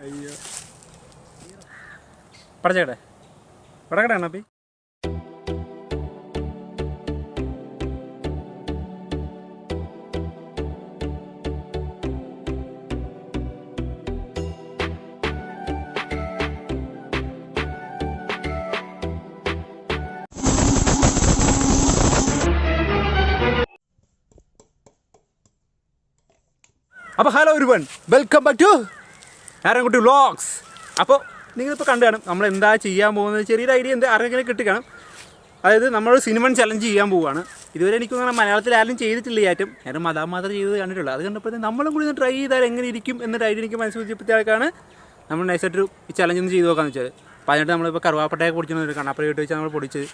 അയ്യോ. പടച്ചേട്ടെ പടക്കട്ടെ അണ്ണാപ്പി hello ഒരുവൺ welcome back to Narayanakutty vlogs അപ്പോൾ നിങ്ങളിപ്പോൾ കണ്ടു കാണും നമ്മൾ എന്താ ചെയ്യാൻ പോകുന്നത്. ചെറിയൊരു ഐഡിയ എന്താ ആരെങ്കിലും കിട്ടിക്കണം. അതായത് നമ്മൾ സിനിമ ചലഞ്ച് ചെയ്യാൻ പോവുകയാണ് ഇതുവരെ എനിക്ക് തോന്നുന്നു മലയാളത്തിൽ ആരും ചെയ്തിട്ടില്ല ഈ ആറ്റം ഞാൻ മതാ ചെയ്തത് കണ്ടിട്ടുള്ളൂ. അത് കണ്ടപ്പോൾ നമ്മളും കൂടി ഒന്ന് ട്രൈ ചെയ്താൽ എങ്ങനെ ഇരിക്കും എന്നൊരു ഐഡിയ എനിക്ക് മനസ്സിലാക്കിയപ്പോഴത്തേക്കാണ് നമ്മൾ നൈസായിട്ടൊരു ചലഞ്ച് ഒന്ന് ചെയ്ത് നോക്കാന്ന് വെച്ചാൽ അപ്പോൾ അതിനായിട്ട് നമ്മളിപ്പോൾ കറുവാപ്പട്ടയൊക്കെ പൊടിച്ചു കണ്ണാപ്പഴ കിട്ടി വെച്ചാൽ നമ്മൾ പൊടിച്ച്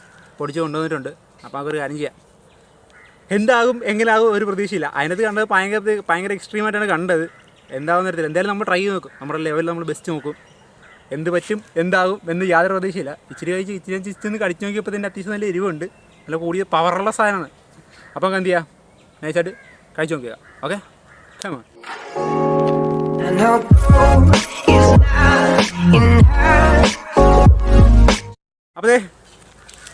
പൊടിച്ച് കൊണ്ടുവന്നിട്ടുണ്ട്. അപ്പോൾ നമുക്കൊരു കാര്യം ചെയ്യാം. എന്താകും എങ്ങനെയാകും ഒരു പ്രതീക്ഷയില്ല. അതിനകത്ത് കണ്ടത് ഭയങ്കര ഭയങ്കര എക്സ്ട്രീം ആയിട്ടാണ് കണ്ടത്. എന്താകുന്ന തരത്തിൽ എന്തായാലും നമ്മൾ ട്രൈ നോക്കും. നമ്മുടെ ലെവലിൽ നമ്മൾ ബെസ്റ്റ് നോക്കും. എന്ത് പറ്റും എന്താകും എന്ന് യാതൊരു പ്രതീക്ഷയില്ല. ഇച്ചിരി കഴിച്ച് ഇച്ചിരി കഴിച്ച് ഇച്ചിരി കടിച്ചു നോക്കിയപ്പോൾ തന്നെ അത്യാവശ്യം നല്ല എരിവുണ്ട്. നല്ല കൂടിയ പവറുള്ള സാധനമാണ്. അപ്പോൾ എന്ത് ചെയ്യാം നൈസായിട്ട് കഴിച്ചു നോക്കുക ഓക്കെ അപ്പോൾ And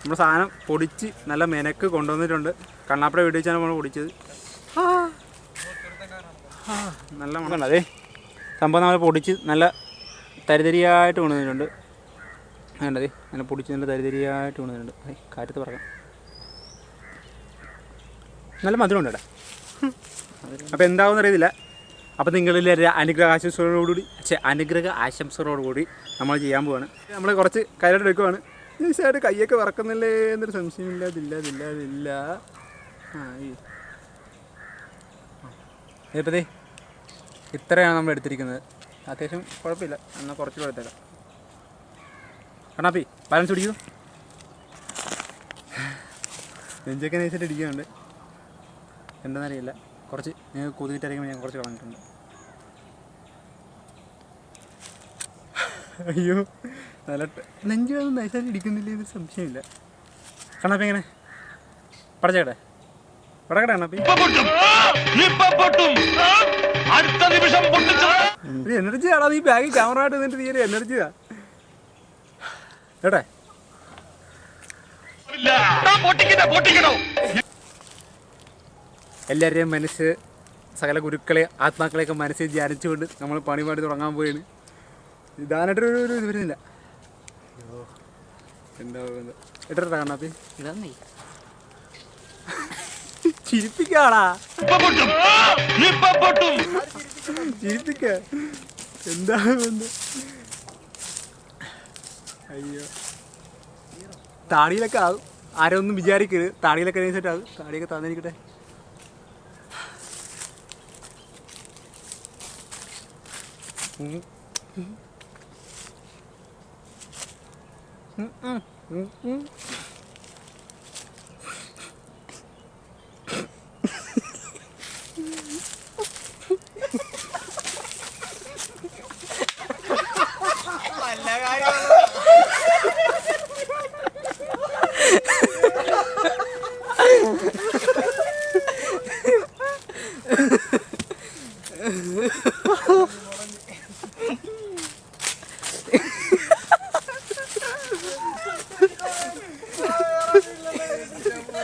നമ്മുടെ സാധനം പൊടിച്ച് നല്ല മെനക്ക് കൊണ്ടുവന്നിട്ടുണ്ട്. കണ്ണാപ്പട വീട്ടിൽ വെച്ചാണ് നമ്മൾ പൊടിച്ചത്. നല്ല മണം. അതെ സംഭവം നമ്മൾ പൊടിച്ച് നല്ല തരിതരിയായിട്ട് കൊണ്ടുവന്നിട്ടുണ്ട് വേണ്ടതേ നല്ല പൊടിച്ച് നല്ല തരിതരിയായിട്ട് കൊണ്ടുവന്നിട്ടുണ്ട് അതെ കാറ്റത്ത് പറക്കാം. നല്ല മധുരമുണ്ട് കേട്ടോ അപ്പോൾ എന്താവുമെന്ന് അറിയത്തില്ല. അപ്പോൾ നിങ്ങളിൽ ഒരു അനുഗ്രഹ ആശംസകളോടുകൂടി അനുഗ്രഹ ആശംസകളോടുകൂടി നമ്മൾ ചെയ്യാൻ പോവാണ്. നമ്മൾ കുറച്ച് കയ്യിലോട്ട് എടുക്കുവാണ്. നിശ്ചയമായിട്ട് കൈയൊക്കെ വറക്കുന്നില്ലേ എന്നൊരു സംശയമില്ല ഇതില്ല ഇതില്ല ഇതില്ല ആ ഈ. ഇപ്പതേ ഇത്രയാണ് നമ്മൾ എടുത്തിരിക്കുന്നത്. അത്യാവശ്യം കുഴപ്പമില്ല. എന്നാൽ കുറച്ച് എടുത്തേക്കാം കണ്ണാപ്പി ബാലൻസ് പിടിക്കൂ. നെഞ്ചൊക്കെ നൈസായിട്ട് ഇടിക്കുന്നുണ്ട് എന്താണെന്നറിയില്ല. കുറച്ച് ഞാൻ കൊതുകിട്ടറിയുമ്പോൾ ഞാൻ കുറച്ച് കളഞ്ഞിട്ടുണ്ട്. അയ്യോ. നല്ല ട- നെഞ്ച് ഒന്നും നൈസായിട്ട് ഇടിക്കുന്നില്ല എന്ന് സംശയമില്ല. കണ്ണാപ്പി എങ്ങനെ പടച്ചേട്ടെ. പടക്കട്ടെ കണ്ണാപ്പി. ഇത് എനർജി ആടാ നീ ബാഗിൽ ക്യാമറ ആയിട്ട് നിന്നിട്ട് തീരെ എനർജിയാ കേട്ടെ? എല്ലാവരുടെയും മനസ്സ് സകല ഗുരുക്കളെ ആത്മാക്കളെയൊക്കെ മനസ്സിൽ ധ്യാനിച്ചുകൊണ്ട് നമ്മൾ പണിപാടി തുടങ്ങാൻ പോയാണ് ഇതാനായിട്ടൊരു ഒരു ഇത് വരുന്നില്ല. എന്താ എത്ര കണ്ണാപ്പി ഇതന്നേ ചിരിപ്പിക്കാടാ. ചിരിപ്പിക്ക. എന്താ അയ്യോ. താടിയിലൊക്കെ ആകും. ആരൊന്നും ഒന്നും വിചാരിക്കരുത്. താടിയിലൊക്കെ അനുസരിച്ചിട്ടാകും താടിയൊക്കെ തന്നിരിക്കട്ടെ. 嗯嗯嗯嗯。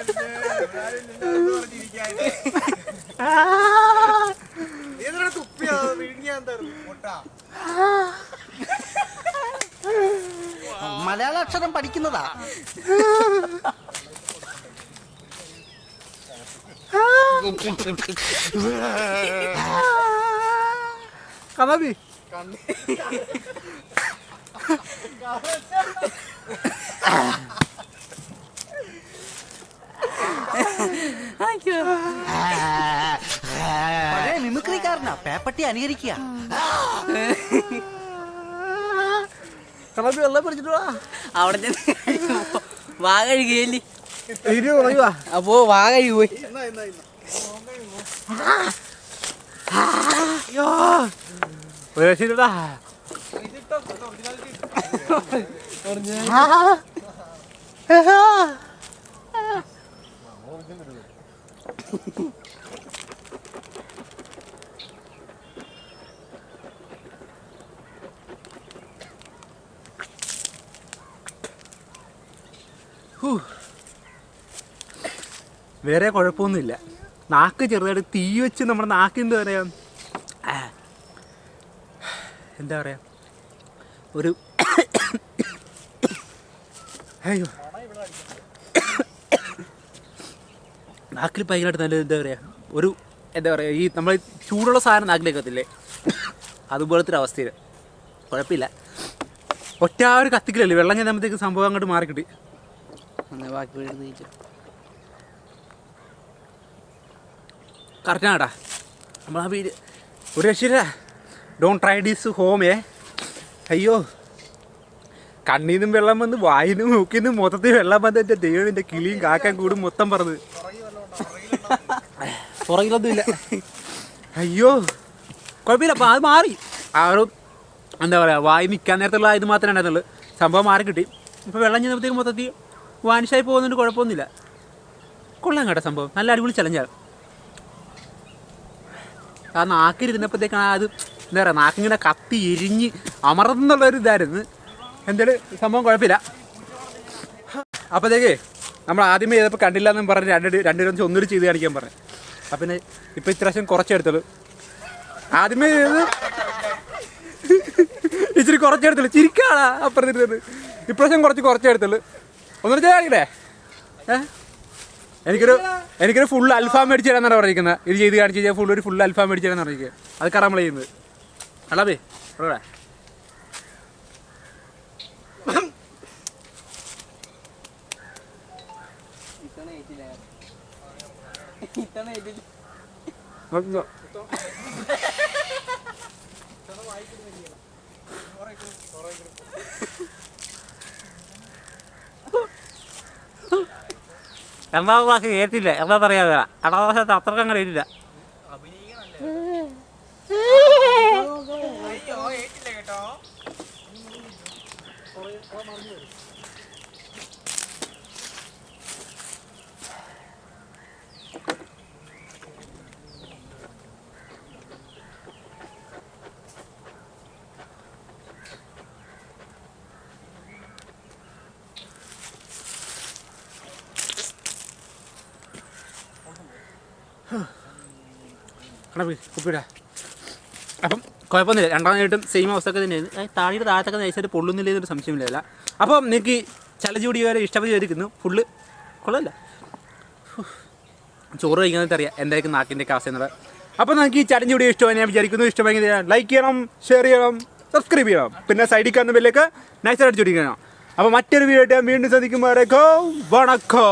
മലയാള അക്ഷരം പഠിക്കുന്നതാ. കണ്ണാപ്പി പഴയ പേപ്പട്ടി അനുകരിക്കുക. വെള്ളം പിടിച്ചിട്ട് അവിടെ വാ കഴുകിയല്ലേ അപ്പോ വാ കഴുകി പോയി. ഒരു രക്ഷയില്ലടാ വേറെ കുഴപ്പമൊന്നുമില്ല. നാക്ക് ചെറുതായിട്ട് തീ വെച്ച് നമ്മുടെ നാക്ക് എന്താ പറയാ? ആ. എന്താ പറയാ? ഒരു അയ്യോ. നാക്കിൽ ഭയങ്കരമായിട്ട് നല്ല എന്താ പറയുക ഒരു എന്താ പറയുക ഈ നമ്മൾ ചൂടുള്ള സാധനം നാക്കിലേക്ക് എത്തില്ലേ അതുപോലത്തെ ഒരു അവസ്ഥയിൽ കുഴപ്പമില്ല. ഒറ്റ ഒരു കത്തിക്കലല്ലേ? വെള്ളം ചെന്നപ്പോഴത്തേക്ക് സംഭവം അങ്ങോട്ട് മാറിക്കിട്ടി. ബാക്കി വീട് കറക്റ്റാണ് നമ്മൾ ആ വീട്. ഒരു രക്ഷയില്ല. ഡോൺ ട്രൈ ഹോം ഏ അയ്യോ. കണ്ണീന്നും വെള്ളം വന്ന് വായിന്നും മൂക്കിന്നും മൊത്തത്തിൽ വെള്ളം വന്ന് എന്റെ ദൈവം എന്റെ കിളിയും കാക്കാൻ കൂടും മൊത്തം പറഞ്ഞത് പുറകിലൊന്നുമില്ല. അയ്യോ. കുഴപ്പമില്ല അപ്പം അത് മാറി. ആ ഒരു എന്താ പറയുക വായി നിൽക്കാൻ നേരത്തുള്ള ഇത് മാത്രമേ ഉണ്ടായിരുന്നുള്ളൂ. സംഭവം മാറി കിട്ടി. ഇപ്പോൾ വെള്ളം ചെന്നപ്പോഴത്തേക്ക് മൊത്തത്തിൽ വാനിഷായി പോകുന്നതുകൊണ്ട് കുഴപ്പമൊന്നുമില്ല. കൊള്ളാം കേട്ടോ സംഭവം. നല്ല അടിപൊളി ചലഞ്ചാണ് ആ നാക്കിലിരുന്നപ്പോഴത്തേക്കാണ് അത് എന്താ പറയുക നാക്കിങ്ങനെ കത്തി എരിഞ്ഞ് അമർന്നുള്ളൊരു ഇതായിരുന്നു. എന്തായാലും സംഭവം കുഴപ്പമില്ല. അപ്പോഴത്തേക്ക് നമ്മൾ ആദ്യമേ ചെയ്തപ്പോൾ കണ്ടില്ല എന്നും പറഞ്ഞ് രണ്ട് രണ്ടുപേരും ഒന്നൂടി ചെയ്ത് കാണിക്കാൻ പറഞ്ഞു. അപ്പം പിന്നെ ഇപ്പം ഇത്രാവശ്യം കുറച്ചെടുത്തുള്ളൂ ആദ്യമേ ചെയ്തത് ഇച്ചിരി കുറച്ചെടുത്തുള്ളൂ ചിരിക്കാളാ അപ്പുറത്തിരുന്നത് ഇപ്രാവശ്യം കുറച്ച് കുറച്ചെടുത്തുള്ളൂ ഒന്നൊരു കാണിക്കട്ടെ? ഏഹ് എനിക്കൊരു എനിക്കൊരു ഫുൾ അൽഫാം മേടിച്ച് തരാന്നാണ് പറഞ്ഞിരിക്കുന്നത് ഇത് ചെയ്ത് കാണിച്ചു കഴിഞ്ഞാൽ ഫുൾ ഒരു ഫുൾ അൽഫാം മേടിച്ച് തരാന്ന് പറഞ്ഞിരിക്കുക അത് കറ നമ്മൾ ചെയ്യുന്നത്. അല്ലാബേ. രണ്ടാമത് ക്ലാസ് കേട്ടില്ല എന്താ പറയാ രണ്ടാം ക്ലാസ് അത്രക്കും അങ്ങനെ ഇല്ല കണ കുപ്പിടാ അപ്പം കുഴപ്പമൊന്നുമില്ല. രണ്ടാമതായിട്ടും സെയിം അവസ്ഥയൊക്കെ തന്നെയായിരുന്നു. താഴെയുടെ താഴത്തൊക്കെ നൈസായിട്ട് പൊള്ളുന്നില്ല എന്നൊരു സംശയമില്ല അപ്പം നിങ്ങൾക്ക് ചലഞ്ച് കൂടി വരെ ഇഷ്ടപ്പെട്ടിരിക്കുന്നു ഫുള്ള് കൊള്ളല്ല ചോറ് കഴിക്കുന്നത് അറിയാം. എന്തായിരിക്കും നാക്കിന്റെ ഒക്കെ അവസ്ഥ എന്നുള്ളത് അപ്പോൾ നമുക്ക് ഈ ചലഞ്ച് വീഡിയോ ഇഷ്ടമായി ഞാൻ വിചാരിക്കുന്നു. ഇഷ്ടമെങ്കിൽ ലൈക്ക് ചെയ്യണം ഷെയർ ചെയ്യണം സബ്സ്ക്രൈബ് ചെയ്യണം. പിന്നെ സൈഡിൽ കാണുന്ന ബില്ലേക്ക് നൈസായിട്ട് അടിച്ചുപിടിക്കണം അപ്പോൾ മറ്റൊരു വീഡിയോ ആയിട്ട് ഞാൻ വീണ്ടും ശ്രദ്ധിക്കുമ്പോഴേക്കോ വണക്കോ.